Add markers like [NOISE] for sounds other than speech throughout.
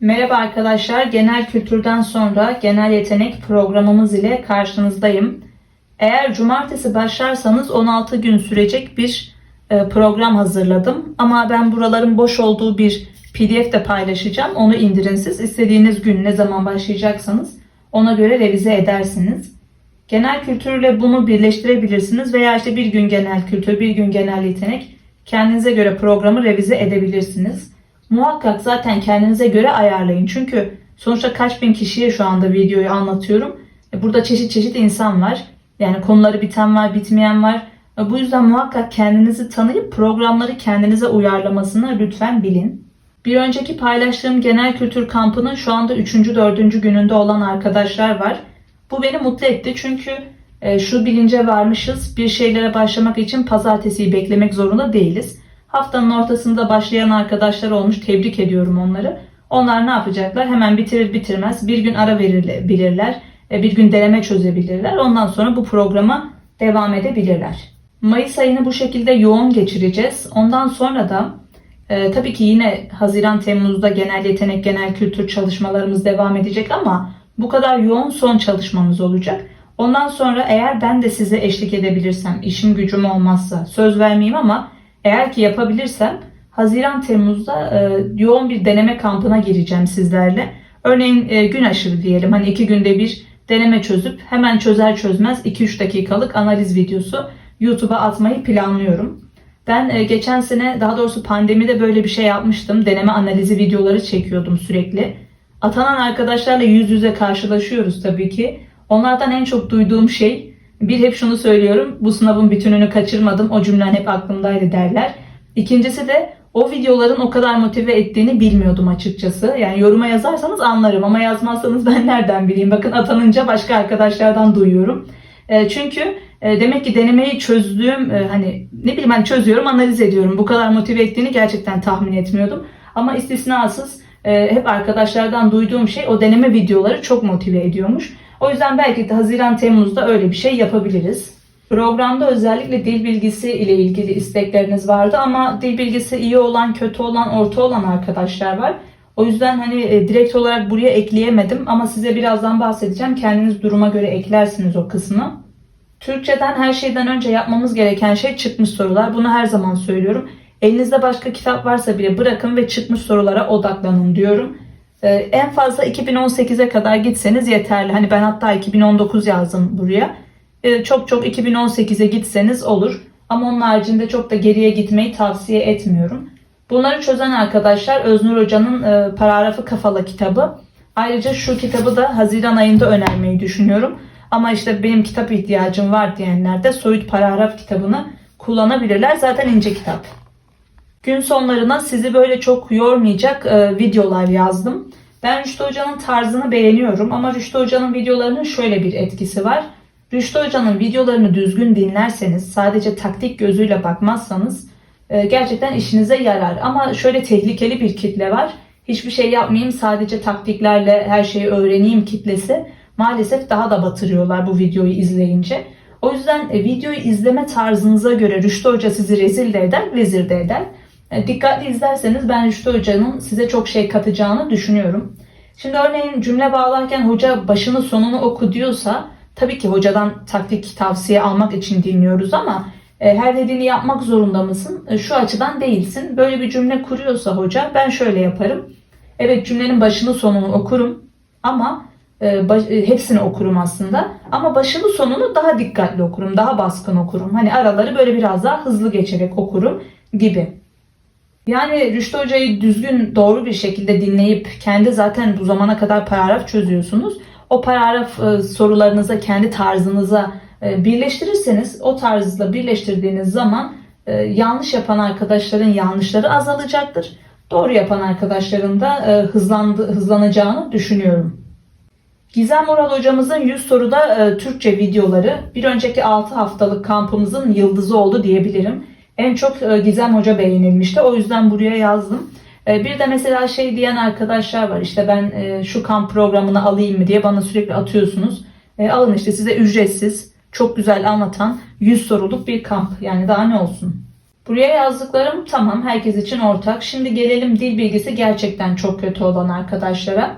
Merhaba arkadaşlar, genel kültürden sonra genel yetenek programımız ile karşınızdayım. Eğer cumartesi başlarsanız 16 gün sürecek bir e, program hazırladım. Ama ben buraların boş olduğu bir pdf de paylaşacağım. Onu indirin siz. İstediğiniz gün ne zaman başlayacaksanız ona göre revize edersiniz. Genel kültürle bunu birleştirebilirsiniz veya işte bir gün genel kültür, bir gün genel yetenek kendinize göre programı revize edebilirsiniz. Muhakkak zaten kendinize göre ayarlayın. Çünkü sonuçta kaç bin kişiye şu anda videoyu anlatıyorum. E, Burada çeşit çeşit insan var. Yani konuları biten var, bitmeyen var. E, Bu yüzden muhakkak kendinizi tanıyıp programları kendinize uyarlamasını lütfen bilin. Bir önceki paylaştığım genel kültür kampının şu anda 3. 4. gününde olan arkadaşlar var. Bu beni mutlu etti çünkü e, şu bilince varmışız. Bir şeylere başlamak için pazartesiyi beklemek zorunda değiliz. Haftanın ortasında başlayan arkadaşlar olmuş. Tebrik ediyorum onları. Onlar ne yapacaklar? Hemen bitirir bitirmez bir gün ara verebilirler. e, Bir gün deneme çözebilirler. Ondan sonra bu programa devam edebilirler. Mayıs ayını bu şekilde yoğun geçireceğiz. Ondan sonra da e, tabii ki yine Haziran Temmuz'da genel yetenek, genel kültür çalışmalarımız devam edecek ama bu kadar yoğun son çalışmamız olacak. Ondan sonra eğer ben de size eşlik edebilirsem, işim gücüm olmazsa söz vermeyeyim ama eğer ki yapabilirsem Haziran Temmuz'da e, yoğun bir deneme kampına gireceğim sizlerle. Örneğin e, gün aşırı diyelim hani iki günde bir deneme çözüp hemen çözer çözmez 2-3 dakikalık analiz videosu YouTube'a atmayı planlıyorum. Ben e, geçen sene daha doğrusu pandemide böyle bir şey yapmıştım. Deneme analizi videoları çekiyordum sürekli. Atanan arkadaşlarla yüz yüze karşılaşıyoruz tabii ki. Onlardan en çok duyduğum şey bir hep şunu söylüyorum. Bu sınavın bütününü kaçırmadım. O cümlen hep aklımdaydı derler. İkincisi de o videoların o kadar motive ettiğini bilmiyordum açıkçası. Yani yoruma yazarsanız anlarım ama yazmazsanız [LAUGHS] ben nereden bileyim? Bakın atanınca başka arkadaşlardan duyuyorum. E, çünkü e, demek ki denemeyi çözdüğüm e, hani ne bileyim ben çözüyorum analiz ediyorum. Bu kadar motive ettiğini gerçekten tahmin etmiyordum. Ama istisnasız e, hep arkadaşlardan duyduğum şey o deneme videoları çok motive ediyormuş. O yüzden belki de Haziran Temmuz'da öyle bir şey yapabiliriz. Programda özellikle dil bilgisi ile ilgili istekleriniz vardı ama dil bilgisi iyi olan, kötü olan, orta olan arkadaşlar var. O yüzden hani e, direkt olarak buraya ekleyemedim ama size birazdan bahsedeceğim. Kendiniz duruma göre eklersiniz o kısmı. Türkçeden her şeyden önce yapmamız gereken şey çıkmış sorular. Bunu her zaman söylüyorum. Elinizde başka kitap varsa bile bırakın ve çıkmış sorulara odaklanın diyorum. Ee, en fazla 2018'e kadar gitseniz yeterli. Hani ben hatta 2019 yazdım buraya. Ee, çok çok 2018'e gitseniz olur. Ama onun haricinde çok da geriye gitmeyi tavsiye etmiyorum. Bunları çözen arkadaşlar Öznur Hoca'nın e, Paragrafı Kafala kitabı. Ayrıca şu kitabı da Haziran ayında önermeyi düşünüyorum. Ama işte benim kitap ihtiyacım var diyenler de Soyut Paragraf kitabını kullanabilirler. Zaten ince kitap. Gün sonlarına sizi böyle çok yormayacak e, videolar yazdım. Ben Rüştü Hoca'nın tarzını beğeniyorum ama Rüştü Hoca'nın videolarının şöyle bir etkisi var. Rüştü Hoca'nın videolarını düzgün dinlerseniz, sadece taktik gözüyle bakmazsanız e, gerçekten işinize yarar. Ama şöyle tehlikeli bir kitle var. Hiçbir şey yapmayayım, sadece taktiklerle her şeyi öğreneyim kitlesi. Maalesef daha da batırıyorlar bu videoyu izleyince. O yüzden e, videoyu izleme tarzınıza göre Rüştü Hoca sizi rezil de eder, vezir de eder. Dikkatli izlerseniz ben Rüştü Hoca'nın size çok şey katacağını düşünüyorum. Şimdi örneğin cümle bağlarken hoca başını sonunu oku diyorsa tabii ki hocadan taktik tavsiye almak için dinliyoruz ama e, her dediğini yapmak zorunda mısın? E, Şu açıdan değilsin. Böyle bir cümle kuruyorsa hoca ben şöyle yaparım. Evet cümlenin başını sonunu okurum ama e, hepsini okurum aslında. Ama başını sonunu daha dikkatli okurum, daha baskın okurum. Hani araları böyle biraz daha hızlı geçerek okurum gibi. Yani Rüştü Hoca'yı düzgün doğru bir şekilde dinleyip kendi zaten bu zamana kadar paragraf çözüyorsunuz. O paragraf e, sorularınıza kendi tarzınıza e, birleştirirseniz o tarzla birleştirdiğiniz zaman e, yanlış yapan arkadaşların yanlışları azalacaktır. Doğru yapan arkadaşların da hızlandı, hızlanacağını düşünüyorum. Gizem Mural hocamızın 100 soruda Türkçe videoları bir önceki 6 haftalık kampımızın yıldızı oldu diyebilirim. En çok e, Gizem Hoca beğenilmişti. O yüzden buraya yazdım. E, bir de mesela şey diyen arkadaşlar var. İşte ben e, şu kamp programını alayım mı diye bana sürekli atıyorsunuz. Alın işte size ücretsiz, çok güzel anlatan 100 soruluk bir kamp. Yani daha ne olsun. Buraya yazdıklarım tamam herkes için ortak. Şimdi gelelim dil bilgisi gerçekten çok kötü olan arkadaşlara.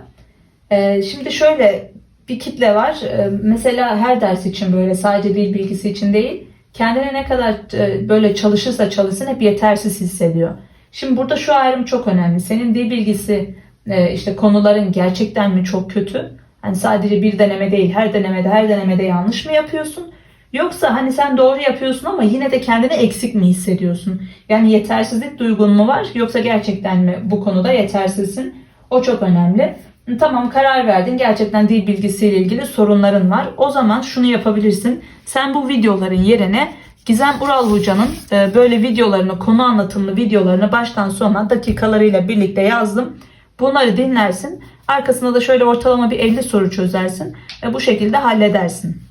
Şimdi şöyle bir kitle var. Mesela her ders için böyle sadece dil bilgisi için değil. Kendine ne kadar e, böyle çalışırsa çalışsın hep yetersiz hissediyor. Şimdi burada şu ayrım çok önemli. Senin dil bilgisi e, işte konuların gerçekten mi çok kötü? Hani sadece bir deneme değil her denemede her denemede yanlış mı yapıyorsun? Yoksa hani sen doğru yapıyorsun ama yine de kendini eksik mi hissediyorsun? Yani yetersizlik duygun mu var yoksa gerçekten mi bu konuda yetersizsin? O çok önemli. Tamam karar verdin gerçekten dil bilgisiyle ilgili sorunların var. O zaman şunu yapabilirsin. Sen bu videoların yerine Gizem Ural Hoca'nın e, böyle videolarını, konu anlatımlı videolarını baştan sona dakikalarıyla birlikte yazdım. Bunları dinlersin. Arkasında da şöyle ortalama bir 50 soru çözersin. ve bu şekilde halledersin.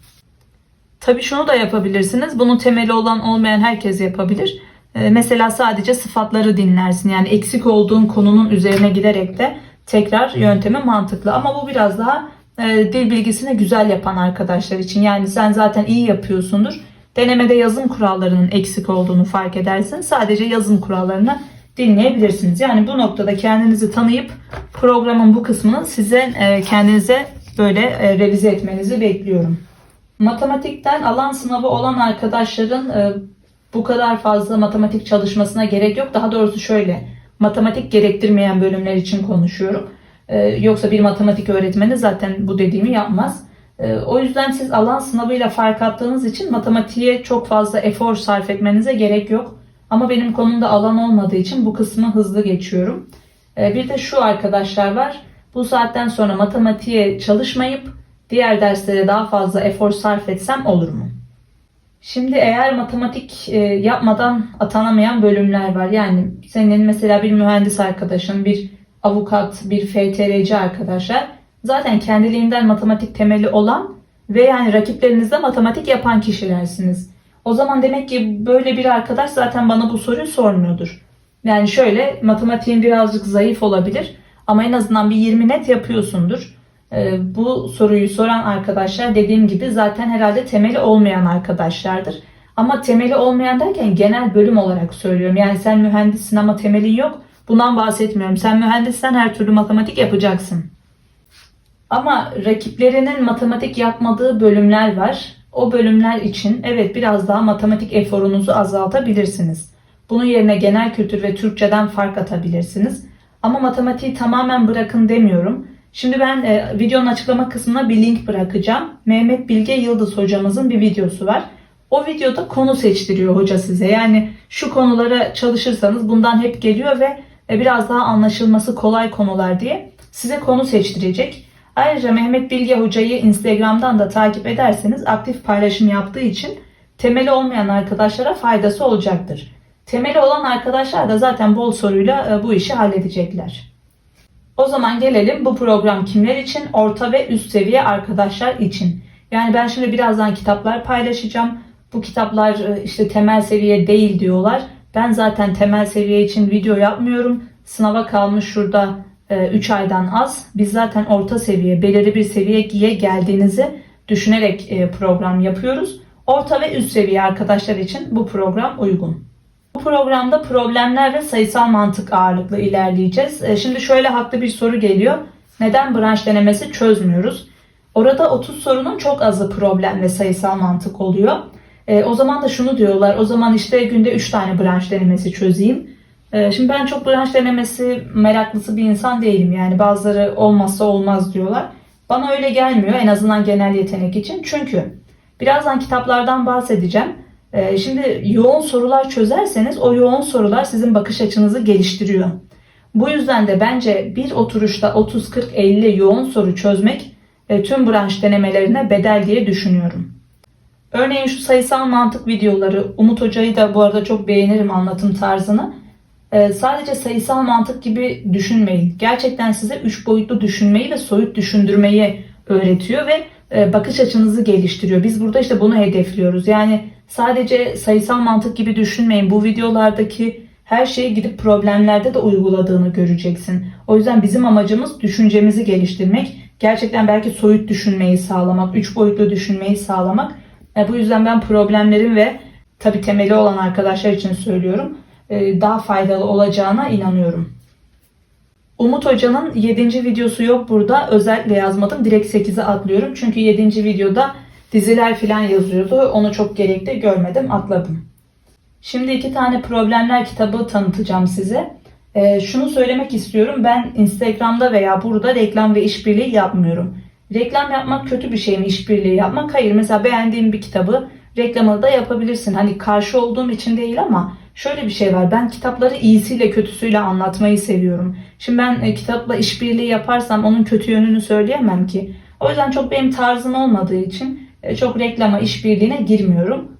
Tabii şunu da yapabilirsiniz. Bunun temeli olan olmayan herkes yapabilir. Ee, mesela sadece sıfatları dinlersin. Yani eksik olduğun konunun üzerine giderek de tekrar yöntemi mantıklı. Ama bu biraz daha e, dil bilgisini güzel yapan arkadaşlar için. Yani sen zaten iyi yapıyorsundur. Denemede yazım kurallarının eksik olduğunu fark edersin. Sadece yazım kurallarını dinleyebilirsiniz. Yani bu noktada kendinizi tanıyıp programın bu kısmını size e, kendinize böyle e, revize etmenizi bekliyorum. Matematikten alan sınavı olan arkadaşların e, bu kadar fazla matematik çalışmasına gerek yok. Daha doğrusu şöyle, matematik gerektirmeyen bölümler için konuşuyorum. E, yoksa bir matematik öğretmeni zaten bu dediğimi yapmaz. E, o yüzden siz alan sınavıyla fark attığınız için matematiğe çok fazla efor sarf etmenize gerek yok. Ama benim konumda alan olmadığı için bu kısmı hızlı geçiyorum. E, bir de şu arkadaşlar var. Bu saatten sonra matematiğe çalışmayıp diğer derslere daha fazla efor sarf etsem olur mu? Şimdi eğer matematik e, yapmadan atanamayan bölümler var. Yani senin mesela bir mühendis arkadaşın, bir avukat, bir FTRC arkadaşlar zaten kendiliğinden matematik temeli olan ve yani rakiplerinizde matematik yapan kişilersiniz. O zaman demek ki böyle bir arkadaş zaten bana bu soruyu sormuyordur. Yani şöyle matematiğin birazcık zayıf olabilir ama en azından bir 20 net yapıyorsundur. Ee, bu soruyu soran arkadaşlar dediğim gibi zaten herhalde temeli olmayan arkadaşlardır. Ama temeli olmayan derken genel bölüm olarak söylüyorum. Yani sen mühendissin ama temelin yok. Bundan bahsetmiyorum. Sen mühendissen her türlü matematik yapacaksın. Ama rakiplerinin matematik yapmadığı bölümler var. O bölümler için evet biraz daha matematik eforunuzu azaltabilirsiniz. Bunun yerine genel kültür ve Türkçeden fark atabilirsiniz. Ama matematiği tamamen bırakın demiyorum. Şimdi ben e, videonun açıklama kısmına bir link bırakacağım. Mehmet Bilge Yıldız hocamızın bir videosu var. O videoda konu seçtiriyor hoca size. Yani şu konulara çalışırsanız bundan hep geliyor ve e, biraz daha anlaşılması kolay konular diye size konu seçtirecek. Ayrıca Mehmet Bilge hocayı Instagram'dan da takip ederseniz aktif paylaşım yaptığı için temeli olmayan arkadaşlara faydası olacaktır. Temeli olan arkadaşlar da zaten bol soruyla e, bu işi halledecekler. O zaman gelelim bu program kimler için? Orta ve üst seviye arkadaşlar için. Yani ben şimdi birazdan kitaplar paylaşacağım. Bu kitaplar e, işte temel seviye değil diyorlar. Ben zaten temel seviye için video yapmıyorum. Sınava kalmış şurada 3 e, aydan az. Biz zaten orta seviye, belirli bir seviyeye geldiğinizi düşünerek e, program yapıyoruz. Orta ve üst seviye arkadaşlar için bu program uygun. Bu programda problemler ve sayısal mantık ağırlıklı ilerleyeceğiz. E, şimdi şöyle haklı bir soru geliyor. Neden branş denemesi çözmüyoruz? Orada 30 sorunun çok azı problem ve sayısal mantık oluyor. E, o zaman da şunu diyorlar. O zaman işte günde 3 tane branş denemesi çözeyim. E, şimdi ben çok branş denemesi meraklısı bir insan değilim. Yani bazıları olmazsa olmaz diyorlar. Bana öyle gelmiyor en azından genel yetenek için. Çünkü birazdan kitaplardan bahsedeceğim. Ee, şimdi yoğun sorular çözerseniz o yoğun sorular sizin bakış açınızı geliştiriyor. Bu yüzden de bence bir oturuşta 30, 40, 50 yoğun soru çözmek e, tüm branş denemelerine bedel diye düşünüyorum. Örneğin şu sayısal mantık videoları, Umut Hoca'yı da bu arada çok beğenirim anlatım tarzını. Ee, sadece sayısal mantık gibi düşünmeyin. Gerçekten size üç boyutlu düşünmeyi ve soyut düşündürmeyi öğretiyor ve e, bakış açınızı geliştiriyor. Biz burada işte bunu hedefliyoruz. Yani sadece sayısal mantık gibi düşünmeyin. Bu videolardaki her şeyi gidip problemlerde de uyguladığını göreceksin. O yüzden bizim amacımız düşüncemizi geliştirmek. Gerçekten belki soyut düşünmeyi sağlamak, üç boyutlu düşünmeyi sağlamak. E, bu yüzden ben problemlerin ve tabi temeli olan arkadaşlar için söylüyorum. e, daha faydalı olacağına inanıyorum. Umut Hoca'nın 7. videosu yok burada. Özellikle yazmadım. Direkt 8'e atlıyorum. Çünkü 7. videoda diziler falan yazıyordu. Onu çok gerekli görmedim. Atladım. Şimdi iki tane problemler kitabı tanıtacağım size. Ee, şunu söylemek istiyorum. Ben Instagram'da veya burada reklam ve işbirliği yapmıyorum. Reklam yapmak kötü bir şey mi? İşbirliği yapmak? Hayır. Mesela beğendiğin bir kitabı reklamını da yapabilirsin. Hani karşı olduğum için değil ama şöyle bir şey var. Ben kitapları iyisiyle kötüsüyle anlatmayı seviyorum. Şimdi ben e, kitapla işbirliği yaparsam onun kötü yönünü söyleyemem ki. O yüzden çok benim tarzım olmadığı için çok reklama, işbirliğine girmiyorum.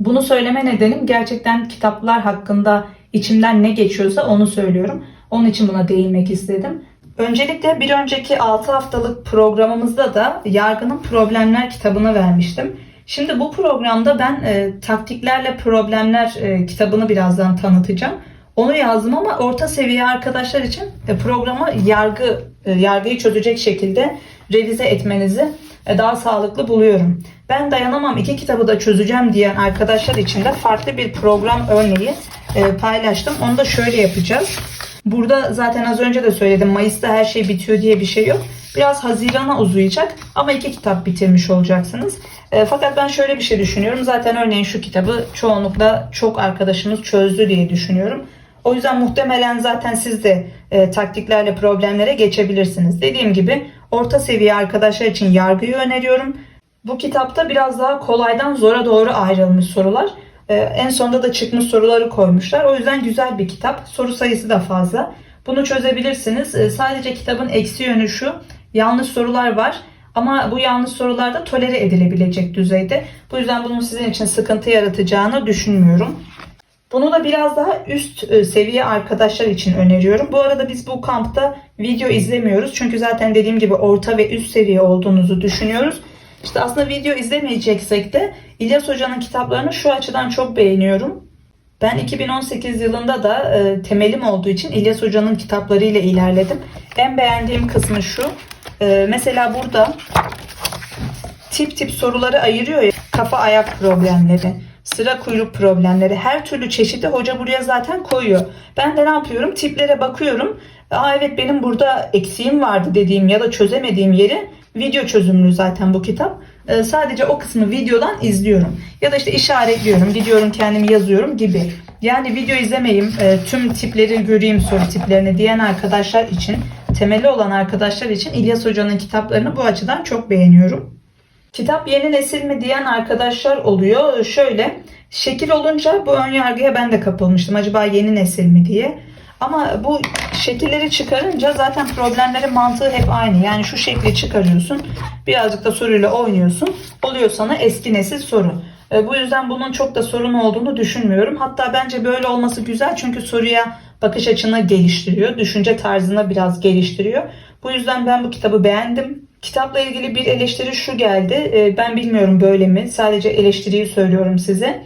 Bunu söyleme nedenim gerçekten kitaplar hakkında içimden ne geçiyorsa onu söylüyorum. Onun için buna değinmek istedim. Öncelikle bir önceki 6 haftalık programımızda da Yargının Problemler kitabını vermiştim. Şimdi bu programda ben e, taktiklerle problemler e, kitabını birazdan tanıtacağım. Onu yazdım ama orta seviye arkadaşlar için e, programı yargı e, yargıyı çözecek şekilde revize etmenizi e, daha sağlıklı buluyorum. Ben dayanamam iki kitabı da çözeceğim diyen arkadaşlar için de farklı bir program örneği e, paylaştım. Onu da şöyle yapacağız. Burada zaten az önce de söyledim Mayıs'ta her şey bitiyor diye bir şey yok. Biraz Haziran'a uzayacak ama iki kitap bitirmiş olacaksınız. E, fakat ben şöyle bir şey düşünüyorum. Zaten örneğin şu kitabı çoğunlukla çok arkadaşımız çözdü diye düşünüyorum. O yüzden muhtemelen zaten siz de e, taktiklerle problemlere geçebilirsiniz. Dediğim gibi orta seviye arkadaşlar için yargıyı öneriyorum. Bu kitapta biraz daha kolaydan zora doğru ayrılmış sorular. Ee, en sonunda da çıkmış soruları koymuşlar. O yüzden güzel bir kitap. Soru sayısı da fazla. Bunu çözebilirsiniz. Ee, sadece kitabın eksi yönü şu. Yanlış sorular var. Ama bu yanlış sorular da tolere edilebilecek düzeyde. Bu yüzden bunun sizin için sıkıntı yaratacağını düşünmüyorum. Bunu da biraz daha üst e, seviye arkadaşlar için öneriyorum. Bu arada biz bu kampta video izlemiyoruz. Çünkü zaten dediğim gibi orta ve üst seviye olduğunuzu düşünüyoruz. İşte aslında video izlemeyeceksek de İlyas Hoca'nın kitaplarını şu açıdan çok beğeniyorum. Ben 2018 yılında da e, temelim olduğu için İlyas Hoca'nın kitaplarıyla ilerledim. En beğendiğim kısmı şu. E, mesela burada tip tip soruları ayırıyor ya. Kafa ayak problemleri, sıra kuyruk problemleri, her türlü çeşidi hoca buraya zaten koyuyor. Ben de ne yapıyorum? Tiplere bakıyorum. Aa evet benim burada eksiğim vardı dediğim ya da çözemediğim yeri video çözümlü zaten bu kitap. Ee, sadece o kısmı videodan izliyorum. Ya da işte işaretliyorum, gidiyorum kendim yazıyorum gibi. Yani video izlemeyeyim, e, tüm tipleri göreyim soru tiplerini diyen arkadaşlar için, temeli olan arkadaşlar için İlyas Hoca'nın kitaplarını bu açıdan çok beğeniyorum. Kitap yeni nesil mi diyen arkadaşlar oluyor. Şöyle şekil olunca bu ön yargıya ben de kapılmıştım. Acaba yeni nesil mi diye. Ama bu şekilleri çıkarınca zaten problemlerin mantığı hep aynı. Yani şu şekli çıkarıyorsun. Birazcık da soruyla oynuyorsun. Oluyor sana eski nesil soru. E, bu yüzden bunun çok da sorun olduğunu düşünmüyorum. Hatta bence böyle olması güzel çünkü soruya bakış açını geliştiriyor. Düşünce tarzını biraz geliştiriyor. Bu yüzden ben bu kitabı beğendim. Kitapla ilgili bir eleştiri şu geldi. E, ben bilmiyorum böyle mi? Sadece eleştiriyi söylüyorum size.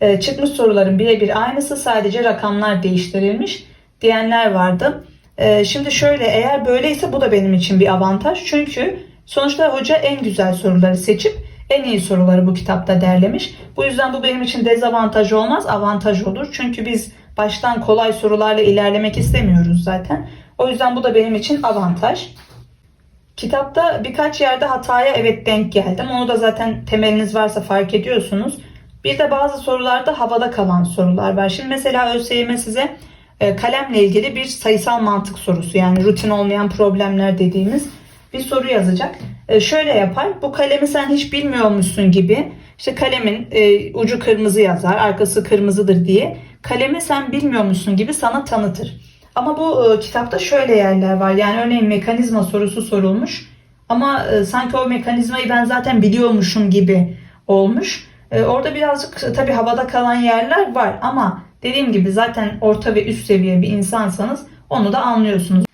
E, çıkmış soruların birebir aynısı sadece rakamlar değiştirilmiş diyenler vardı. E, şimdi şöyle eğer böyleyse bu da benim için bir avantaj. Çünkü sonuçta hoca en güzel soruları seçip en iyi soruları bu kitapta derlemiş. Bu yüzden bu benim için dezavantaj olmaz, avantaj olur. Çünkü biz baştan kolay sorularla ilerlemek istemiyoruz zaten. O yüzden bu da benim için avantaj. Kitapta birkaç yerde hataya evet denk geldim. Onu da zaten temeliniz varsa fark ediyorsunuz. Bir de bazı sorularda havada kalan sorular var. Şimdi mesela ÖSYM size kalemle ilgili bir sayısal mantık sorusu yani rutin olmayan problemler dediğimiz bir soru yazacak. E, şöyle yapar. Bu kalemi sen hiç bilmiyormuşsun gibi işte kalemin e, ucu kırmızı yazar, arkası kırmızıdır diye kalemi sen bilmiyormuşsun gibi sana tanıtır. Ama bu e, kitapta şöyle yerler var. Yani örneğin mekanizma sorusu sorulmuş. Ama e, sanki o mekanizmayı ben zaten biliyormuşum gibi olmuş. E, orada birazcık tabii havada kalan yerler var ama dediğim gibi zaten orta ve üst seviye bir insansanız onu da anlıyorsunuz.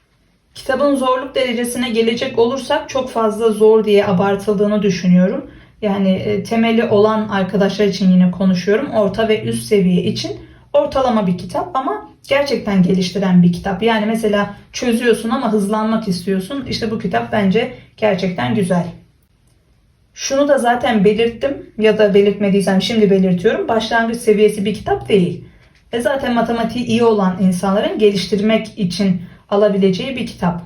Kitabın zorluk derecesine gelecek olursak çok fazla zor diye abartıldığını düşünüyorum. Yani e, temeli olan arkadaşlar için yine konuşuyorum. Orta ve üst seviye için ortalama bir kitap ama gerçekten geliştiren bir kitap. Yani mesela çözüyorsun ama hızlanmak istiyorsun. İşte bu kitap bence gerçekten güzel. Şunu da zaten belirttim ya da belirtmediysem şimdi belirtiyorum. Başlangıç seviyesi bir kitap değil. Ve zaten matematiği iyi olan insanların geliştirmek için alabileceği bir kitap.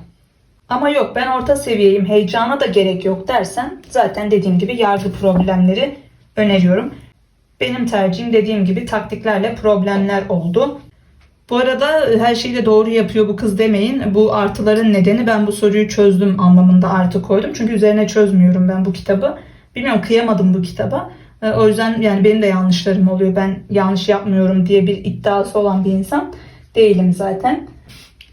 Ama yok ben orta seviyeyim heyecana da gerek yok dersen zaten dediğim gibi yargı problemleri öneriyorum. Benim tercihim dediğim gibi taktiklerle problemler oldu. Bu arada e, her şeyi de doğru yapıyor bu kız demeyin. Bu artıların nedeni ben bu soruyu çözdüm anlamında artı koydum. Çünkü üzerine çözmüyorum ben bu kitabı. Bilmiyorum kıyamadım bu kitaba. E, O yüzden yani benim de yanlışlarım oluyor. Ben yanlış yapmıyorum diye bir iddiası olan bir insan değilim zaten.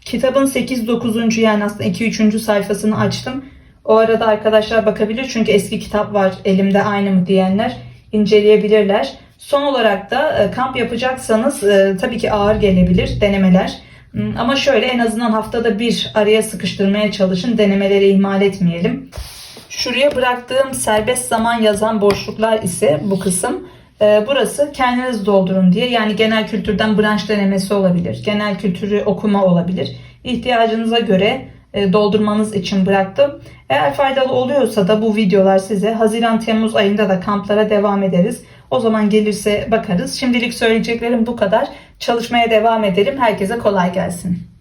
Kitabın 8-9. yani aslında 2-3. sayfasını açtım. O arada arkadaşlar bakabilir çünkü eski kitap var elimde aynı mı diyenler inceleyebilirler. Son olarak da e, kamp yapacaksanız e, tabii ki ağır gelebilir denemeler. Hmm, Ama şöyle en azından haftada bir araya sıkıştırmaya çalışın. Denemeleri ihmal etmeyelim. Şuraya bıraktığım serbest zaman yazan boşluklar ise bu kısım. Ee, burası kendiniz doldurun diye. Yani genel kültürden branş denemesi olabilir. Genel kültürü okuma olabilir. İhtiyacınıza göre e, doldurmanız için bıraktım. Eğer faydalı oluyorsa da bu videolar size Haziran-Temmuz ayında da kamplara devam ederiz. O zaman gelirse bakarız. Şimdilik söyleyeceklerim bu kadar. Çalışmaya devam edelim. Herkese kolay gelsin.